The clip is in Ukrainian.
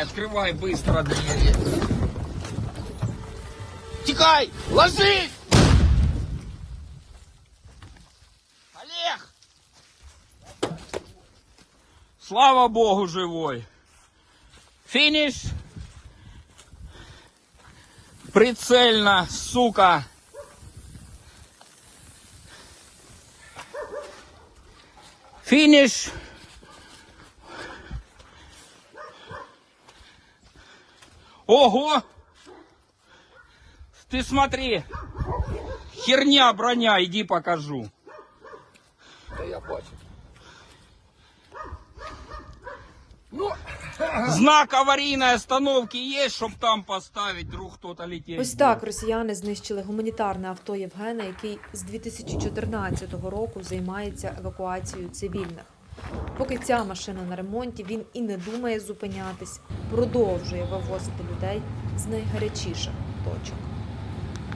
давай, открывай быстро двери. Тикай! Ложись! Олег! Слава Богу, живой. Финиш. Прицельно, сука. Финиш. Ого! Ты смотри. Херня броня, иди покажу. Та я бачу. Знак аварийной остановки есть, чтобы там поставить, вдруг кто-то лететь. Ось так росіяни знищили гуманітарне авто Євгена, який з 2014 року займається евакуацією цивільних. Поки ця машина на ремонті, він і не думає зупинятись, продовжує вивозити людей з найгарячіших точок.